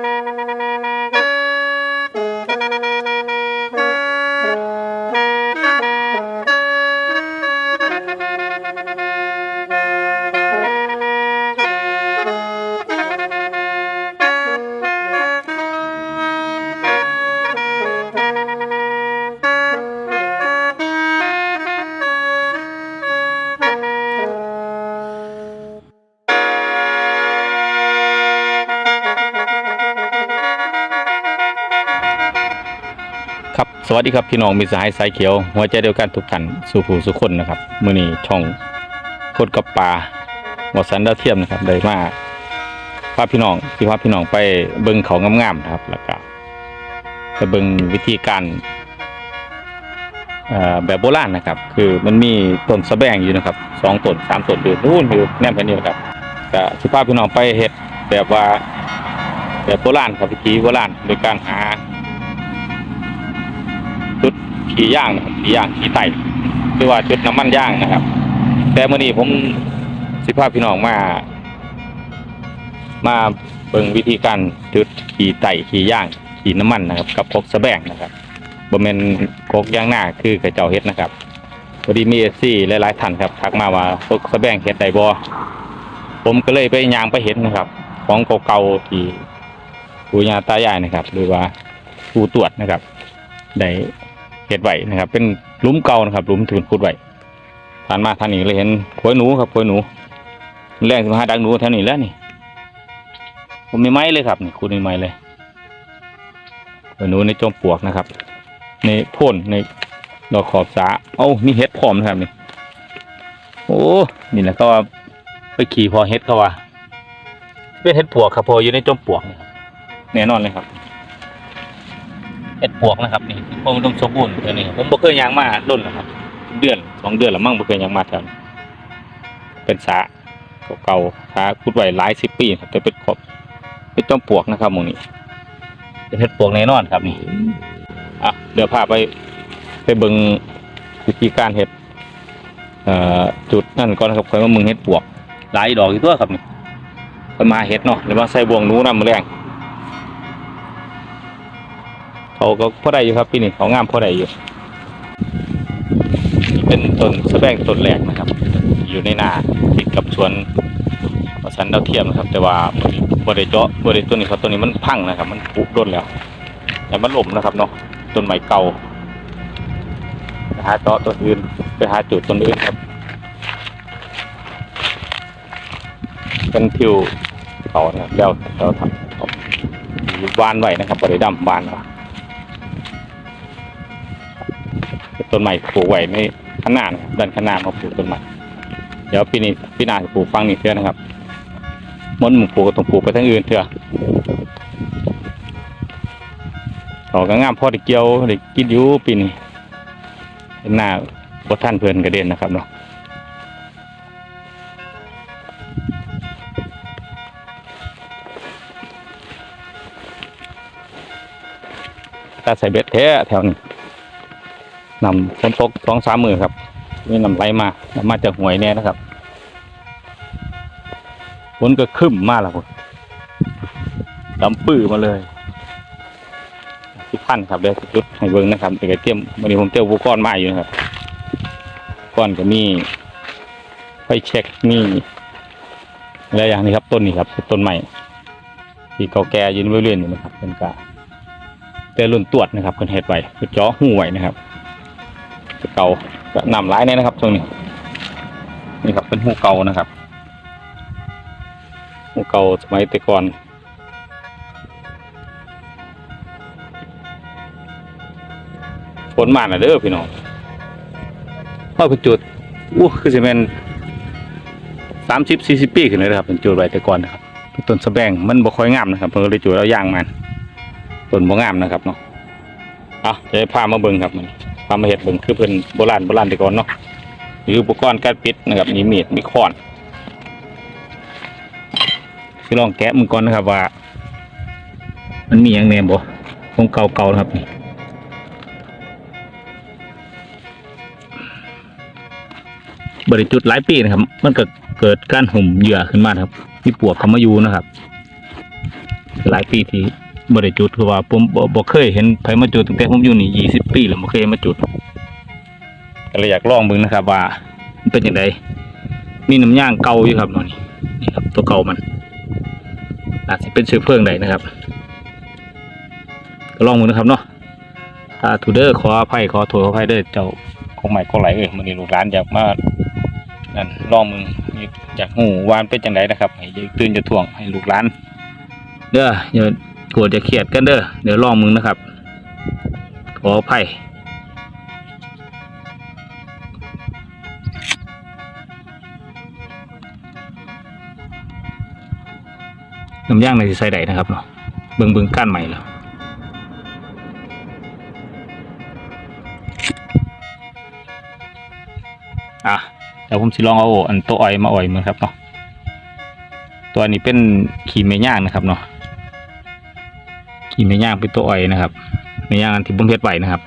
Thank you. สวัสดีครับพี่น้องมิตรสหายสายเขียว หัวใจเดียวกันทุกท่านสู่ผู้สุคนนะครับมือนี้ช่องโคนกับปลาหมดสันดาเทียมนะครับได้มาพาพี่น้องที่พาพี่น้องไปเบิ่งเขางามๆนะครับ แล้วก็ไปเบิ่งวิธีการแบบโบราณนะครับ คือมันมีต้นสะแบงอยู่นะครับสองต้นสามต้นอยู่นู่นอยู่แนมแผ่นนี้นะครับก็สิพาพี่น้องไปเฮ็ดแบบว่าแบบโบราณครับวิธีโบราณโดยการหา ขี่ย่างนะครับขี่ย่างขี่ไต่หรือว่าชุดน้ำมันย่างนะครับ แต่เมื่อนี้ผมสิพาพี่น้องมา มาเบิ่งวิธีการจุดขี่ไต่ขี่ย่างขี่น้ำมันนะครับ กับคกสะแบงนะครับบ่แม่นคกย่างหน้าคือกระเจ้าเฮ็ดนะครับพอดีมีเอซี่หลายๆท่านครับทักมาว่าคกสะแบงเฮ็ดได้บ่ผมก็เลยไปย่างไปเห็นนะครับ ของเก่าๆที่ปู่ย่าตายายนะครับ หรือว่าผู้ตรวจนะครับได้ เห็ดไว้นะครับ เป็นลุมเก่านะครับลุมถืนขุดไว้ผ่านมาทางนี้เลยเห็นขวยหนูครับขวยหนูแรงสิมาหาดักหนูแถวนี้แล้วนี่ผมมีไม้เลยครับนี่ขุดมีไม้เลยขวยหนูในจอมปลวกนะครับ ในพ่นในดอกขอบสาเอ้ามีเห็ดพร้อมนะครับนี่โอ้นี่แหละก็ว่าไปขี่พอเห็ดเขาว่าเป็นเห็ดปวกครับพออยู่ในจอมปลวกแน่นอนเลยครับ เห็ดปวกนะครับนี่ผมต้องสมบูรณ์เท่านี้ผมบ่เคยยางมาด้นนะครับ เดือนสองเดือนละมั่งบ่เคยยางมาแถวนี้เป็นสาเก่าๆสาขุดไว้หลายสิบปีครับแต่เป็นขอบเป็นจอมปลวกนะครับหมองนี้เป็นเห็ดปวกแน่นอนครับนี่อะเดี๋ยวพาไปไปเบิ่งวิธีการเห็ดเอ่อจุดนั่นก่อนนะครับค่อยมามึงเห็ดปวกหลายดอกอีกตัวครับนี่ไปมาเห็ดเนาะหรือว่าใส่บ่วงหนูนำแรง เขาก็พอได้อยู่ครับปีนี้เขางามพอได้อยู่เป็นต้นสะแบงต้นแรกนะครับ อยู่ในนาติดกับสวนสันดาวเทียมนะครับ แต่ว่าบริเจาะบริต้นนี้ครับต้นนี้มันพังนะครับ มันผุร่นแล้วแต่มันล่มนะครับเนาะต้นไม้เก่าไปหาเจาะต้นอื่นไปหาจุดต้นอื่นครับเป็นทิวเขานะครับแล้วเราทำวานไว้นะครับบริดำวานไว้ ต้นใหม่ปลูกไว้ในข้างหน้านะครับด้านข้างหน้ามาปลูกต้นใหม่เดี๋ยวปีนี้ปีหน้าปลูกฟังนี่เพื่อนะครับมดหมุปลูกก็ต้องปลูกไปทั้งอื่นเถอะเขาก็งามพอได้เกี่ยวได้กินอยู่ปีนี้เป็นหน้าบท่านเพื่อนกระเด็นนะครับเนาะตาใส่เบ็ดแท้แถวนี้ นำฝนตกสองสามมือครับนี่นำไหลมามาจากหวยแน่นะครับฝนก็ครึ้มมากแล้วคุณดำปื้อมาเลยทุกท่านครับเดี๋ยวจะจุดให้เบิ้งนะครับเดี๋ยวเตรียมวันนี้ผมเตรียมอุปกรณ์มาอยู่นะครับก้อนก็มีไฟเช็คมีอะไรอย่างนี้ครับ ต้นนี้ครับต้นใหม่ที่เก่าแก่ยืนเรื่อยๆอยู่นะครับเป็นกาแต่รุ่นตรวจนะครับเป็นเห็ดไว้เป็นจ้อหูไว้นะครับ เก่าก็นำร้ายเนี่ยนะครับช่วงนี้นี่ครับเป็นหูเก่านะครับหูเก่าสมัยแต่ก่อนฝนมาน่ะเด้อพี่น้องพอเป็นจุดอู้คือสิเป็นสามสิบสี่สิบปีขึ้นเลยนะครับเป็นจุดไว้แต่ก่อนนะครับต้นสะแบงมันบ่ค่อยงามนะครับเพิ่นก็เลยจุดแล้วย่างมันต้นบ่งามนะครับเนาะเอาจะให้พามาเบิ่งครับมัน ทำมาเห็ดเบิ่งคือเพิ่นโบราณโบราณแต่ก่อนเนาะหรืออุปกรณ์การปิดนะครับมีมีดมีค้อนสิลองแกะมือก่อนนะครับว่า มันมีอย่างแหนบ่ของเก่าๆนะครับนี่บริจุดหลายปีนะครับ มันก็เกิดการห่มเหยื่อขึ้นมาครับ มีปวกเขามาอยู่นะครับ หลายปีที่ บ่ได้จุดเพราะว่าผมบ่บ่เคยเห็นไผมาจุดตั้งแต่ผมอยู่นี่20 ปีแล้วบ่เคยมาจุดก็เลยอยากลองเบิ่งนะครับ ว่ามันเป็นจังไดมีน้ำย่างเก่าอยู่ครับเนาะนี่นี่ครับ ตัวเก่ามันอาจสิเป็นเชื้อเพลิงได้นะครับ ก็ลองมือนะครับเนาะถ้าทูเดอร์ขออภัยขอโทษขออภัยเด้อเจ้าของใหม่ของไหลเอ้ยมื้อนี้ลูกหลานอยากมานั่นลองมึงอยากฮู้ว่ามันเป็นจังไดนะครับ ให้ยายตื่นจะท่วงให้ลูกหลานเด้ออย่าโกรธอย่าเครียดกันเด้อเดี๋ยวลองมึงนะครับ ขออภัยน้ำย่างในใส่ใดนะครับเนาะเบิงเบิงก้านใหม่แล้วอะเดี๋ยวผมสิลองเอาอันตัวอ้อยมาอ้อยมันครับเนาะตัวนี้เป็นขีเมย่างนะครับเนาะ ขีเมย่างเป็นตัวอ้อยนะครับเมย่างที่ผมเฮ็ดไว้นะครับ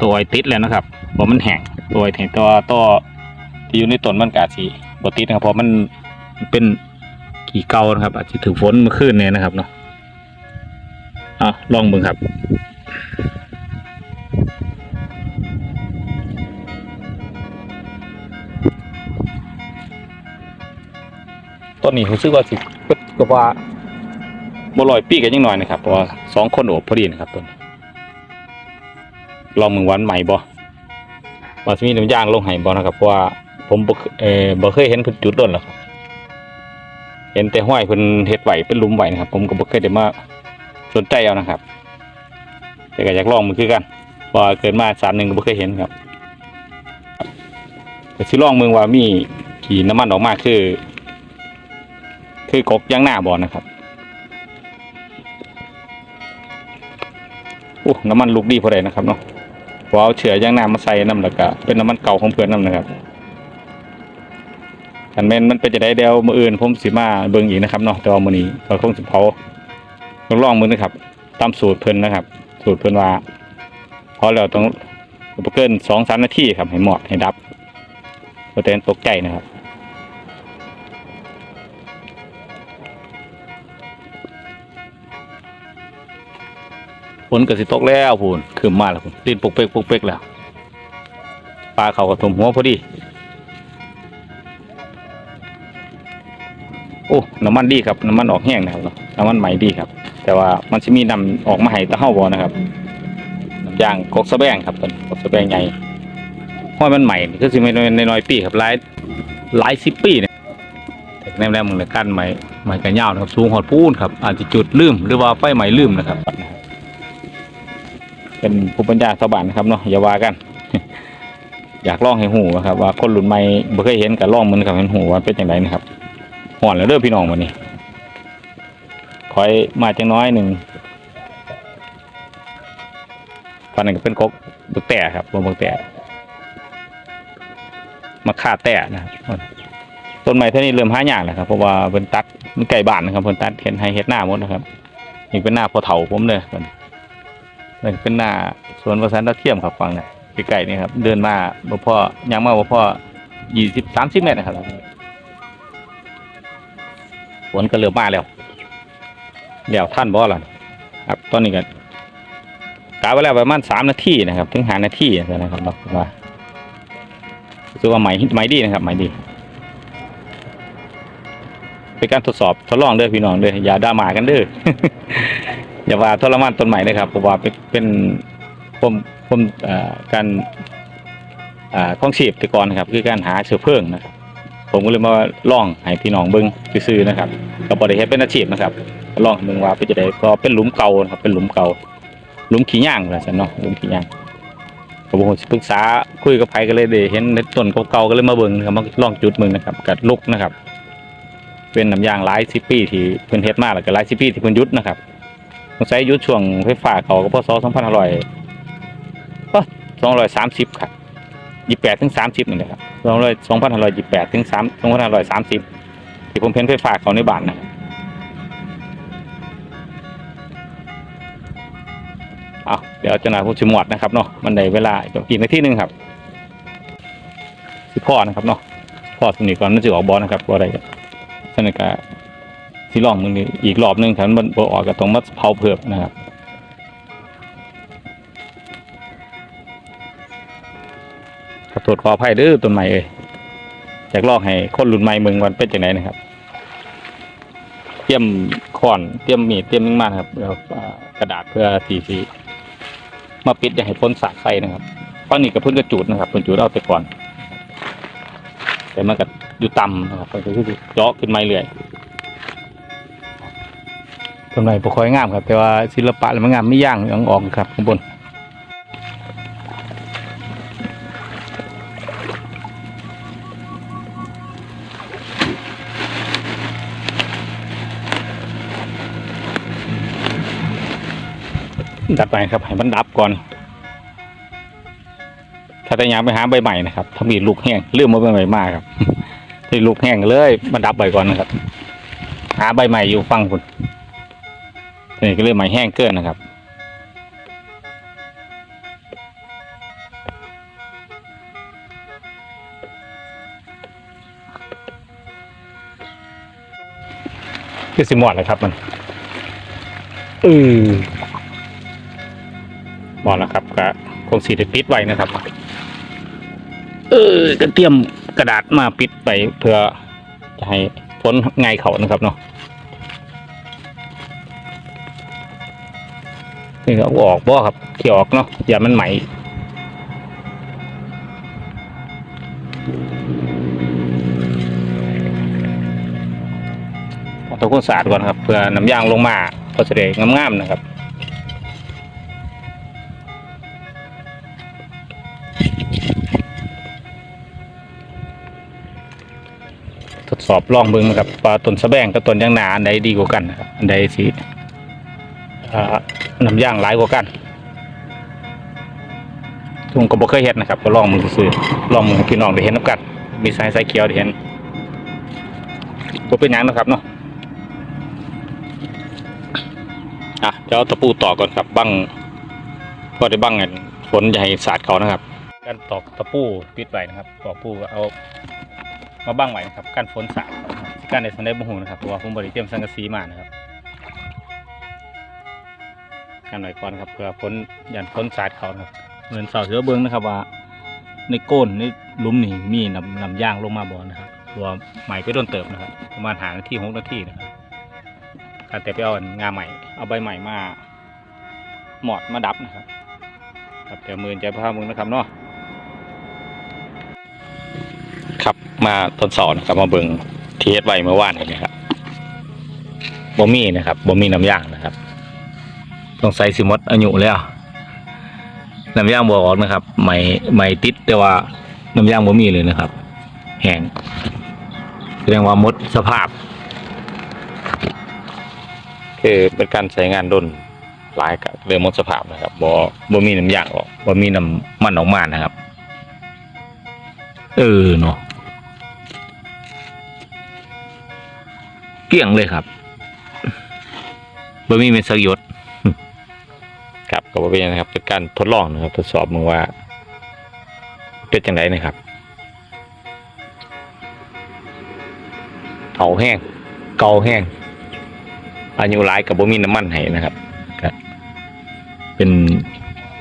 ตัวอ้อยติดแล้วนะครับเพราะมันแห้งตัวอ้อยแห้งตัวตัวที่อยู่ในต้นมันกาจสิบ่ติดนะครับเพราะมันเป็นขี่เก่านะครับ อาจจะถือฝนเมื่อคืนเนี่ยนะครับเนาะอะลองเบิ่งครับ ต้นนี้รู้สึกว่าสิเปิดก็ว่าบ่ลอยปีกันยังหน่อยนะครับเพราะว่าสองคนโอบพอดีนะครับต้นนี้ลองมึงวันใหม่บ่ว่าสิมีน้ำยางลงให้บ่นะครับเพราะว่าผมบ่เอ่อบ่เคยเห็นเพิ่นจุดต้นหรอกครับเห็นแต่ห้อยเพิ่นเฮ็ดไหวเป็นลุมไหวนะครับ ผมก็บ่เคยได้มาสนใจเอานะครับ แต่ก็อยากลองมันคือกันพราะว่าเกิดมาสารหนึ่งก็บ่เคยเห็นครับก็สิลองเมืองว่ามีขี่น้ำมันออกมาคือ คือกกยางหน้าบ่อนะครับโอ้น้ำมันลุกดีพอได้นะครับเนาะเพราะเอาเฉื่อยยางหน้ามาใส่น้ำแล้วก็เป็นน้ำมันเก่าของเพื่อนน้ำนะครับอันแม่นมันเป็นจะได้เดียวมืออื่นผมสิมาเบิ่งอีกนะครับเนาะแต่ว่ามือนี้ก็คงสิเผาลองลองมือนะครับ ตามสูตรเพิ่นนะครับ สูตรเพิ่นว่าพอแล้วต้องบ่เกิน2-3นาทีครับให้หมอดให้ดับบ่แต่นตกใจนะครับ ฝนก็สิตกแล้วพูนขึ้นมาแล้วพูนดินปกเปกปกเปกแล้วปลาเขาก็ถมหัวพอดี โอ้น้ำมันดีครับน้ำมันออกแห้งนะครับเนาะน้ำมันใหม่ดีครับ แต่ว่ามันจะมีนำออกมาให้ตะเฮาบ่นะครับน้ำยางกกสะแบงครับเป็นกกสะแบงใหญ่ห้อยมันใหม่นี่คือสิไม่ในน้อยปีครับหลายหลายสิบปีเนี่ยแต่แนวๆมึงเลยกั้นใหม่ใหม่กันยาวนะครับสูงหอดพูนครับอาจจะจุดลืมหรือว่าไฟใหม่ลืมนะครับ เป็นภูมิปัญญาชาวบ้านนะครับเนาะอย่าว่ากัน อยากลองให้หูนะครับ ว่าคนรุ่นใหม่บ่เคยเห็นกับลองมันกับเห็นหูว่าเป็นอย่างไรนะครับห่อนแล้วเด้อพี่น้องวันนี้คอยมาจังน้อยหนึ่งตอนนั้นก็เป็นกกบึกแต่ครับบนบึกแต่มาฆ่าแต่นะครับต้นไม้เท่านี้เริ่มหายากแล้วครับเพราะว่าเป็นตัดมันไก่บ้านนะครับเพิ่นตัดเห็นให้เฮ็ดหน้าหมดนะครับนี่เป็นหน้าพอเถาผมเลยมัน นี่เป็นหน้าสวนประสานดาวเทียมครับฟังเนี่ยใกล้ๆนี่ครับ เดินมาบ่พ่อยังมาบ่พอยี่สิบสามสิบเมตรนะครับฝนก็เริ่มมาแล้วเดี๋ยวท่านบอล่ะครับตอนนี้ก็กาไว้แล้วประมาณสามนาทีนะครับ ถึงหานาทีนะครับบอกว่ารู้สึกว่าใหม่ใหม่ดีนะครับใหม่ดีเป็นการทดสอบทดลองเด้อพี่น้องเด้ออย่าด่าหมากันเด้อ อย่าว่าทรมานต้นใหม่เลยครับเพราะว่าเป็นเป็นผมผมการข้องชีพต่ก่อนครับ คือการหาเชื้อเพลิงนะครับ ผมก็เลยมาลองให้พี่น้องเบิ้งซื่อนะครับก็บ่ได้เฮ็ดเป็นอาชีพนะครับก็ลองเบิ่งว่าเป็นจะได้ก็เป็นหลุมเก่านะครับเป็นหลุมเก่าหลุมขี้ย่างว่าซั่นเนาะหลุมขี้ย่างก็บ่ฮู้สิปรึกษาคุยกับไผก็เลยได้เห็นต้นเก่าๆก็เลยมาเบิ่งครับมาลองจุดเบิ่งนะครับกัดลุกนะครับ เป็นน้ำยางหลายสิบปีที่เพิ่นเฮ็ดมาแล้วก็หลายสิบปีที่เพิ่นยุดนะครับ สงสัยหยุดช่วงไฟฟ้าเขาก็พศ2500ก็230ครับยี่แปดถึงสามสิบนี่แหละครับสองร้อยสองพันห้าร้อยยี่แปดถึงสามสองพันห้าร้อยสามสิบที่ผมเพ้นไฟฟ้าเขาในบ้านนะเอาเดี๋ยวจะนาผู้ชิมวดนะครับเนาะมันได้เวลาอีกนาทีหนึ่งครับสิพ่อนะครับเนาะพ่อสนิทก่อนนั่นจะออกบอลนะครับบ่ได้สนิทกา สิลองมึงนี่อีกรอบหนึงครับมันบ่ออกก็ต้องมาเผาเพิ่มนะครับขอโทษขออภัยเด้อต้นไม้เอ้ยอยากลอกให้คนรุ่นใหม่มืองวันเป็นจังไดนนะครับ เตรียมขอนเตรียมมีดเตรียมนิ่งมากครับแล้วกระดาษเพื่อสีสีมาปิดอย่าให้พ้นสาดไฟนะครับฟังนี้กับเพื่อนกระจูดนะครับเพื่อนจูดเอาไปก่อน แต่มันก็อยู่ต่ำนะครับมันก็คือเจาะขึ้นมาเรื่อย ทำไรบ่ค่อยงามครับ แต่ว่าศิลปะมันงามไม่ย่างยังออกครับข้างบนดัดไปครับให้มันดับก่อน ถ้าแต่ยังไปหาใบใหม่นะครับถ้ามีลูกแห้งเลื่อมมาใบใหม่มากครับที่ลูกแห้งเลยมันดับใบก่อนนะครับ หาใบใหม่อยู่ฟังคุณ นี่ก็เริ่มใหม่แห้งเกินนะครับคือสิหมอดเลยครับมันอือหมอดแล้วครับก็คงสีได้ปิดไว้นะครับ เออก็เตรียมกระดาษมาปิดไปเพื่อจะให้พ้นไงายเขานะครับเนาะ นี่ก็เอาออกบ่ครับเขี่ยออกเนาะอย่ามันไหมเอาตัวคนสะอาดก่อนครับเพื่อน้ำยางลงมาพอจะได้งามๆนะครับทดสอบลองเบิ่งนะครับว่าต้นสะแบงกับต้นยางนาอันใดดีกว่ากันนะครับอันใดสิ น้ำย่างหลายกว่ากันทุงก็บ่เคยเห็นนะครับ ก็ลองมือซื้อลองมือพี่น้องได้เห็นน้ำกัน มีสายสายเขียวได้เห็นบ่เป็นหยังนะครับเนาะอะเดี๋ยวเอาตะปูต่อก่อนครับบังพอได้บังกันฝนอย่าให้สาดเขานะครับการตอกตะปูปิดไว้นะครับตอกปูเอามาบ้างไว้นะครับการฝนสาดการในสันได้บ่ฮู้นะครับเพราะว่าผมบริเตรียมสังกะสีมานะครับ กันไว้ก่อนครับเพื่อฝนยันฝนสาดเขานะครับเหมือนเสาเสือเบิ้งนะครับว่า ในโก้นในหลุมนี่มีน้ำน้ำยางลงมาบ่นะครับตัวใหม่ไปโดนเติบนะครับประมาณหานาทีหกนาทีนะครับการแต่ไปเอางาใหม่เอาใบใหม่มาหมอดมาดับนะครับครับเดี๋ยวมือใจพามึงนะครับเนาะครับมาทดสอนครับมาเบิ่งเทสไวเมื่อวานนี้นะครับบ่มีนะครับบ่มีน้ำยางนะครับ ต้องใส่สิมดอายุแล้วน้ำยางบ่ออกนะครับไม่ไม่ติดแต่ว่าน้ำยางบ่มีเลยนะครับ แห้งแสดงว่าหมดสภาพ คือเป็นการใช้งานดนหลายกับเรื่องหมดสภาพนะครับบ่บ่มีน้ำยางออกบ่มีน้ำมันออกมานะครับ เออเนาะเกลี้ยงเลยครับบ่มีเม็ดสักหยด ครับก็บ่เป็นยังนะครับเป็นการทดลองนะครับ ทดสอบมึงว่าเป็นจังไดนะครับเผาแห้งเกาแห้งอายุหลายกับบ่มีน้ำมันให้นะครับเป็น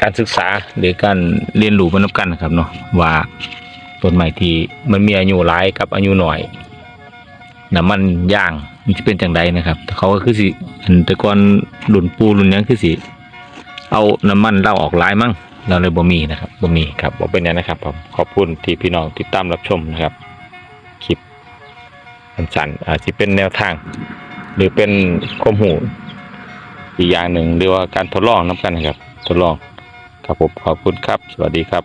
การศึกษาหรือการเรียนรู้มานำกันนะครับเนาะว่าต้นไม้ที่มันมีอายุหลายกับอายุหน่อยน้ำมันย่างมันจะเป็นจังไดนะครับ เขาก็คือสิอันแต่ก่อนรุ่นปูรุ่นยังคือสิ เอาน้ำมันเหล้าออกหลายมั้งเราเลยบ่มีนะครับบ่มีครับบ่เป็นอย่างนะครับผมขอบคุณที่พี่น้องติดตามรับชมนะครับคลิปสั้นๆอาจจะเป็นแนวทาง หรือเป็นข้อมูลอีกอย่างหนึ่งหรือว่าการทดลองน้ำกันนะครับ ทดลองครับผมขอบคุณครับ สวัสดีครับ